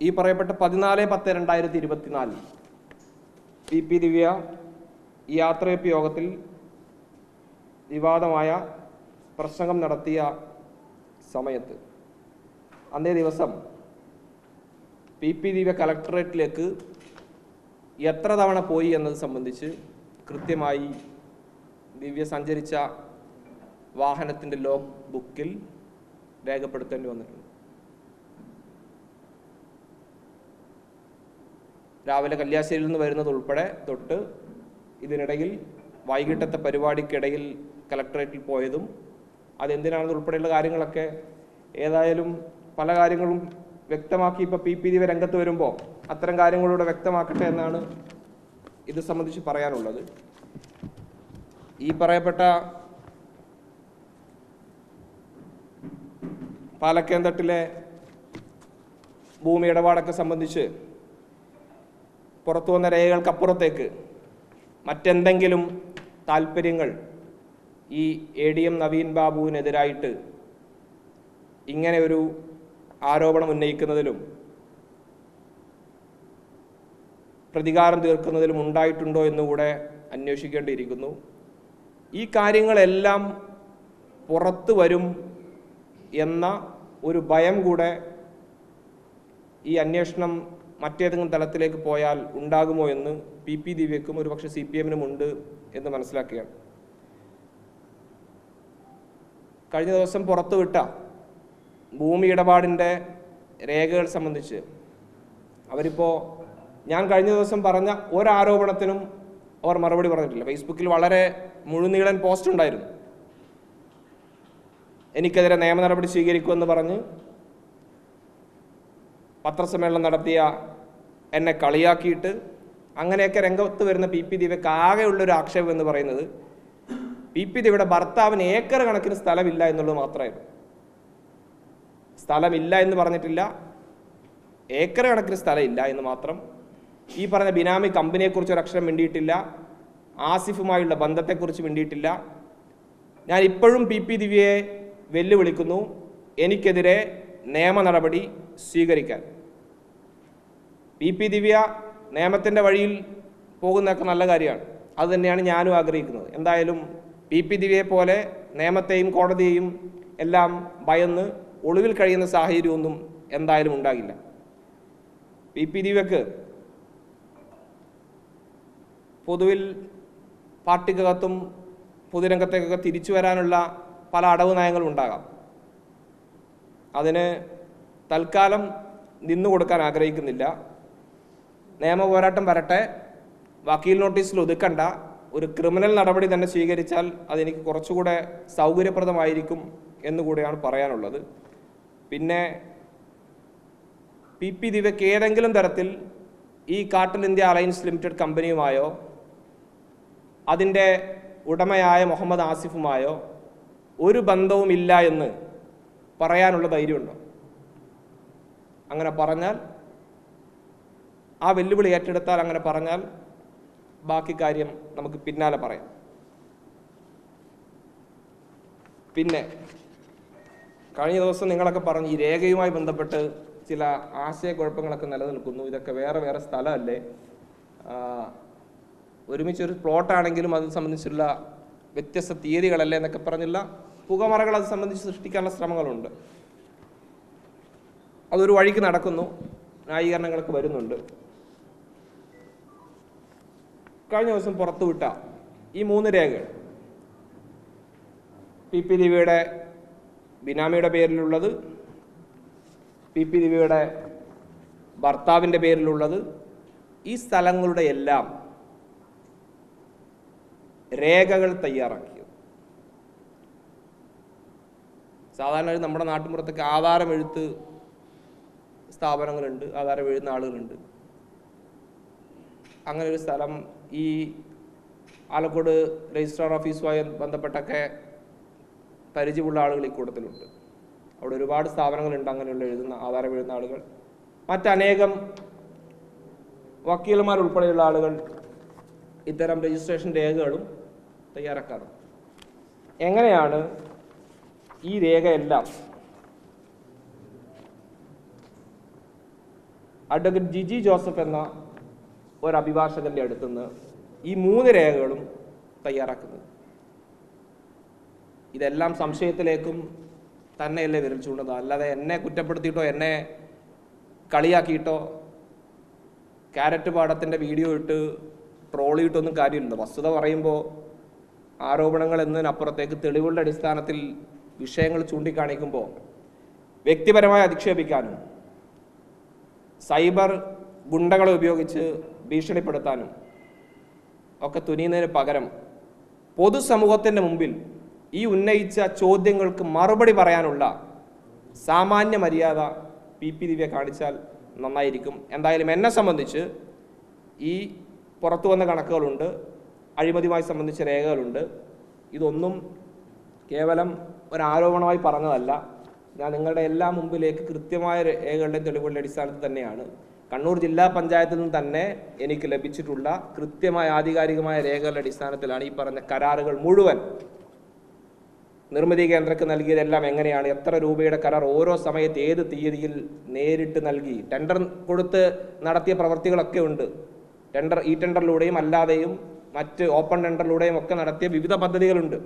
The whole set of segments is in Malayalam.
ഈ പറയപ്പെട്ട പതിനാല് പത്ത് രണ്ടായിരത്തി ഇരുപത്തിനാലിൽ പി പി ദിവ്യ യാത്രയപ്പ് യോഗത്തിൽ വിവാദമായ പ്രസംഗം നടത്തിയ സമയത്ത്. അന്നേ ദിവസം പി പി ദിവ്യ കലക്ടറേറ്റിലേക്ക് എത്ര തവണ പോയി എന്നത് സംബന്ധിച്ച് കൃത്യമായി ദിവ്യ സഞ്ചരിച്ച വാഹനത്തിന്റെ ലോഗ് ബുക്കിൽ രേഖപ്പെടുത്തേണ്ടി വന്നിട്ടുണ്ട്. രാവിലെ കല്യാശ്ശേരിയിൽ നിന്ന് വരുന്നത് ഉൾപ്പെടെ തൊട്ട് ഇതിനിടയിൽ വൈകിട്ടത്തെ പരിപാടിക്കിടയിൽ കലക്ടറേറ്റിൽ പോയതും അതെന്തിനാണെന്ന് ഉൾപ്പെടെയുള്ള കാര്യങ്ങളൊക്കെ ഏതായാലും പല കാര്യങ്ങളും വ്യക്തമാക്കി ഇപ്പോൾ പി പി ദിവ രംഗത്ത് വരുമ്പോൾ അത്തരം കാര്യങ്ങളൂടെ വ്യക്തമാക്കട്ടെ എന്നാണ് ഇത് സംബന്ധിച്ച് പറയാനുള്ളത്. ഈ പറയപ്പെട്ട പാലക്കേന്തട്ടിലെ ഭൂമി ഇടപാടൊക്കെ സംബന്ധിച്ച് പുറത്തു വന്ന രേഖകൾക്കപ്പുറത്തേക്ക് മറ്റെന്തെങ്കിലും താല്പര്യങ്ങൾ ഈ എ ഡി എം നവീൻ ബാബുവിനെതിരായിട്ട് ഇങ്ങനെ ഒരു ആരോപണം ഉന്നയിക്കുന്നതിലും പ്രതികാരം തീർക്കുന്നതിലും ഉണ്ടായിട്ടുണ്ടോ എന്നുകൂടെ അന്വേഷിക്കേണ്ടിയിരിക്കുന്നു. ഈ കാര്യങ്ങളെല്ലാം പുറത്തു വരും എന്ന ഒരു ഭയം കൂടെ ഈ അന്വേഷണം മറ്റേതെങ്കിലും തലത്തിലേക്ക് പോയാൽ ഉണ്ടാകുമോ എന്ന് പി പി ദിവ്യക്കും ഒരുപക്ഷെ സി പി എമ്മിനും ഉണ്ട് എന്ന് മനസ്സിലാക്കുകയാണ്. കഴിഞ്ഞ ദിവസം പുറത്തുവിട്ട ഭൂമി ഇടപാടിന്റെ രേഖകൾ സംബന്ധിച്ച് അവരിപ്പോൾ ഞാൻ കഴിഞ്ഞ ദിവസം പറഞ്ഞ ഒരാരോപണത്തിനും അവർ മറുപടി പറഞ്ഞിട്ടില്ല. ഫേസ്ബുക്കിൽ വളരെ മുഴുനീളൻ പോസ്റ്റ് ഉണ്ടായിരുന്നു. എനിക്കെതിരെ നിയമ നടപടി സ്വീകരിക്കുമെന്ന് പറഞ്ഞ് പത്രസമ്മേളനം നടത്തിയ എന്നെ കളിയാക്കിയിട്ട് അങ്ങനെയൊക്കെ രംഗത്ത് വരുന്ന പി. പി. ദിവ്യക്ക് ആകെയുള്ളൊരു ആക്ഷേപം എന്ന് പറയുന്നത് പി. പി. ദിവയുടെ ഭർത്താവിന് ഏക്കർ കണക്കിന് സ്ഥലമില്ല എന്നുള്ളത് മാത്രമായിരുന്നു. സ്ഥലമില്ല എന്ന് പറഞ്ഞിട്ടില്ല. ഏക്കർ കണക്കിന് സ്ഥലമില്ല എന്ന് മാത്രം. ഈ പറഞ്ഞ ബിനാമി കമ്പനിയെക്കുറിച്ച് ഒരു അക്ഷരം മിണ്ടിയിട്ടില്ല. ആസിഫുമായുള്ള ബന്ധത്തെക്കുറിച്ച് മിണ്ടിയിട്ടില്ല. ഞാൻ ഇപ്പോഴും പി. പി. ദിവ്യയെ വെല്ലുവിളിക്കുന്നു. എനിക്കെതിരെ നിയമ നടപടി സ്വീകരിക്കാൻ. പി. പി. ദിവ്യ നിയമത്തിന്റെ വഴിയിൽ പോകുന്നതൊക്കെ നല്ല കാര്യമാണ്. അത് തന്നെയാണ് ഞാനും ആഗ്രഹിക്കുന്നത്. എന്തായാലും പി. പി. ദിവ്യയെ പോലെ നിയമത്തെയും കോടതിയെയും എല്ലാം ഭയന്ന് ഒളിവിൽ കഴിയുന്ന സാഹചര്യമൊന്നും എന്തായാലും ഉണ്ടാകില്ല. പി. പി. ദിവ്യക്ക് പൊതുവിൽ പാർട്ടിക്കകത്തും പൊതുരംഗത്തേക്കൊക്കെ തിരിച്ചു വരാനുള്ള പല അടവ് നയങ്ങളും ഉണ്ടാകാം. അതിന് തൽക്കാലം നിന്നു കൊടുക്കാൻ ആഗ്രഹിക്കുന്നില്ല. നിയമ പോരാട്ടം വരട്ടെ. വക്കീൽ നോട്ടീസിൽ ഒതുക്കണ്ട. ഒരു ക്രിമിനൽ നടപടി തന്നെ സ്വീകരിച്ചാൽ അതെനിക്ക് കുറച്ചുകൂടെ സൗകര്യപ്രദമായിരിക്കും എന്നുകൂടെയാണ് പറയാനുള്ളത്. പിന്നെ പി. പി. ദിവ്യക്ക് ഏതെങ്കിലും തരത്തിൽ ഈ കാട്ടിൽ ഇന്ത്യ അലയൻസ് ലിമിറ്റഡ് കമ്പനിയുമായോ അതിന്റെ ഉടമയായ മുഹമ്മദ് ആസിഫുമായോ ഒരു ബന്ധവുമില്ല എന്ന് പറയാനുള്ള ധൈര്യമുണ്ടോ? അങ്ങനെ പറഞ്ഞാൽ ആ വെല്ലുവിളി ഏറ്റെടുത്താൽ അങ്ങനെ പറഞ്ഞാൽ ബാക്കി കാര്യം നമുക്ക് പിന്നാലെ പറയാം. പിന്നെ കഴിഞ്ഞ ദിവസം നിങ്ങളൊക്കെ പറഞ്ഞു ഈ രേഖയുമായി ബന്ധപ്പെട്ട് ചില ആശയക്കുഴപ്പങ്ങളൊക്കെ നിലനിൽക്കുന്നു. ഇതൊക്കെ വേറെ വേറെ സ്ഥലമല്ലേ? ഒരുമിച്ചൊരു പ്ലോട്ടാണെങ്കിലും അത് സംബന്ധിച്ചുള്ള വ്യത്യസ്ത തീയതികളല്ലേ എന്നൊക്കെ പറഞ്ഞുള്ള പുകമറകൾ അത് സംബന്ധിച്ച് സൃഷ്ടിക്കാനുള്ള ശ്രമങ്ങളുണ്ട്. അതൊരു വഴിക്ക് നടക്കുന്നു. ന്യായീകരണങ്ങളൊക്കെ വരുന്നുണ്ട്. കഴിഞ്ഞ ദിവസം പുറത്തുവിട്ട ഈ മൂന്ന് രേഖകൾ പി പി ദിവ്യയുടെ ബിനാമിയുടെ പേരിലുള്ളത് പി പി ദിവ്യയുടെ ഭർത്താവിന്റെ പേരിലുള്ളത് ഈ സ്ഥലങ്ങളുടെ എല്ലാം രേഖകൾ തയ്യാറാക്കിയത് സാധാരണ നമ്മുടെ നാട്ടിൻപുറത്തൊക്കെ ആധാരം എഴുത്ത് സ്ഥാപനങ്ങളുണ്ട് ആധാരം എഴുതുന്ന ആളുകളുണ്ട്. അങ്ങനെ ഒരു സ്ഥലം ഈ ആലക്കോട് രജിസ്ട്രാർ ഓഫീസുമായി ബന്ധപ്പെട്ടൊക്കെ പരിചയമുള്ള ആളുകൾ ഈ കൂട്ടത്തിലുണ്ട്. അവിടെ ഒരുപാട് സ്ഥാപനങ്ങളുണ്ട് അങ്ങനെയുള്ള എഴുതുന്ന ആധാരം എഴുതുന്ന ആളുകൾ. മറ്റനേകം വക്കീലന്മാർ ഉൾപ്പെടെയുള്ള ആളുകൾ ഇത്തരം രജിസ്ട്രേഷൻ രേഖകളും തയ്യാറാക്കാറുണ്ട്. എങ്ങനെയാണ് ഈ രേഖയെല്ലാം അഡ്വക്കേറ്റ് ജിജി ജോസഫ് എന്ന ഒരു അഭിഭാഷകന്റെ അടുത്തുനിന്ന് ഈ മൂന്ന് രേഖകളും തയ്യാറാക്കുന്നത് ഇതെല്ലാം സംശയത്തിലേക്കും തന്നെയല്ലേ വിരൽ ചൂണ്ടുന്നത്? അല്ലാതെ എന്നെ കുറ്റപ്പെടുത്തിയിട്ടോ എന്നെ കളിയാക്കിയിട്ടോ ക്യാരറ്റ് പാടത്തിന്റെ വീഡിയോ ഇട്ട് ട്രോളിയിട്ടൊന്നും കാര്യമില്ല. വസ്തുത പറയുമ്പോൾ ആരോപണങ്ങൾ എന്നതിനപ്പുറത്തേക്ക് തെളിവുകളുടെ അടിസ്ഥാനത്തിൽ വിഷയങ്ങൾ ചൂണ്ടിക്കാണിക്കുമ്പോൾ വ്യക്തിപരമായി അധിക്ഷേപിക്കാനും സൈബർ ഗുണ്ടകളെ ഉപയോഗിച്ച് ഭീഷണിപ്പെടുത്താനും ഒക്കെ തുനിയുന്നതിന് പകരം പൊതുസമൂഹത്തിന്റെ മുമ്പിൽ ഈ ഉന്നയിച്ച ചോദ്യങ്ങൾക്ക് മറുപടി പറയാനുള്ള സാമാന്യ മര്യാദ പി പി ദിവ്യ കാണിച്ചാൽ നന്നായിരിക്കും. എന്തായാലും എന്നെ സംബന്ധിച്ച് ഈ പുറത്തു വന്ന കണക്കുകളുണ്ട് അഴിമതിയുമായി സംബന്ധിച്ച രേഖകളുണ്ട്. ഇതൊന്നും കേവലം ഒരാരോപണമായി പറഞ്ഞതല്ല. ഞാൻ നിങ്ങളുടെ എല്ലാ മുമ്പിലേക്ക് കൃത്യമായ രേഖകളുടെയും തെളിവുകളുടെ അടിസ്ഥാനത്തിൽ തന്നെയാണ്. കണ്ണൂർ ജില്ലാ പഞ്ചായത്തിൽ നിന്ന് തന്നെ എനിക്ക് ലഭിച്ചിട്ടുള്ള കൃത്യമായ ആധികാരികമായ രേഖകളുടെ അടിസ്ഥാനത്തിലാണ് ഈ പറഞ്ഞ കരാറുകൾ മുഴുവൻ. നിർമ്മിതി കേന്ദ്രക്ക് നൽകിയതെല്ലാം എങ്ങനെയാണ്? എത്ര രൂപയുടെ കരാർ? ഓരോ സമയത്ത് ഏത് തീയതിയിൽ നേരിട്ട് നൽകി? ടെൻഡർ കൊടുത്ത് നടത്തിയ പ്രവർത്തികളൊക്കെ ഉണ്ട്. ടെൻഡർ ഈ ടെൻഡറിലൂടെയും അല്ലാതെയും മറ്റ് ഓപ്പൺ ടെൻഡറിലൂടെയും ഒക്കെ നടത്തിയ വിവിധ പദ്ധതികളുണ്ട്.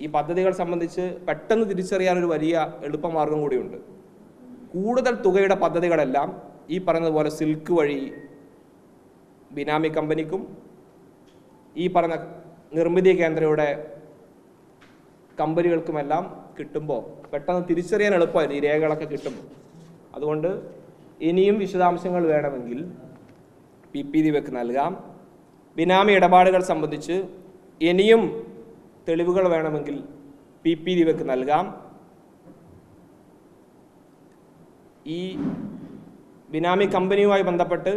ഈ പദ്ധതികൾ സംബന്ധിച്ച് പെട്ടെന്ന് തിരിച്ചറിയാൻ ഒരു വലിയ എളുപ്പമാർഗം കൂടിയുണ്ട്. കൂടുതൽ തുകയുടെ പദ്ധതികളെല്ലാം ഈ പറഞ്ഞതുപോലെ സിൽക്ക് വഴി ബിനാമി കമ്പനിക്കും ഈ പറഞ്ഞ നിർമ്മിതി കേന്ദ്രയുടെ കമ്പനികൾക്കുമെല്ലാം കിട്ടുമ്പോൾ പെട്ടെന്ന് തിരിച്ചറിയാൻ എളുപ്പമായിരുന്നു. ഈ രേഖകളൊക്കെ കിട്ടുമ്പോൾ അതുകൊണ്ട് ഇനിയും വിശദാംശങ്ങൾ വേണമെങ്കിൽ പി പി ദിവ്യക്ക് നൽകാം. ബിനാമി ഇടപാടുകൾ സംബന്ധിച്ച് ഇനിയും തെളിവുകൾ വേണമെങ്കിൽ പി പി ദിവക്ക് നൽകാം. ഈ ബിനാമി കമ്പനിയുമായി ബന്ധപ്പെട്ട്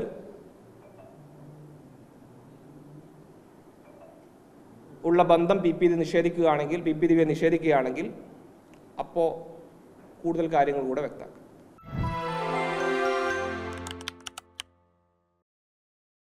ഉള്ള ബന്ധം പി പി നിഷേധിക്കുകയാണെങ്കിൽ പി പി ദിവ്യ നിഷേധിക്കുകയാണെങ്കിൽ അപ്പോൾ കൂടുതൽ കാര്യങ്ങൾ കൂടെ വ്യക്തമാക്കും.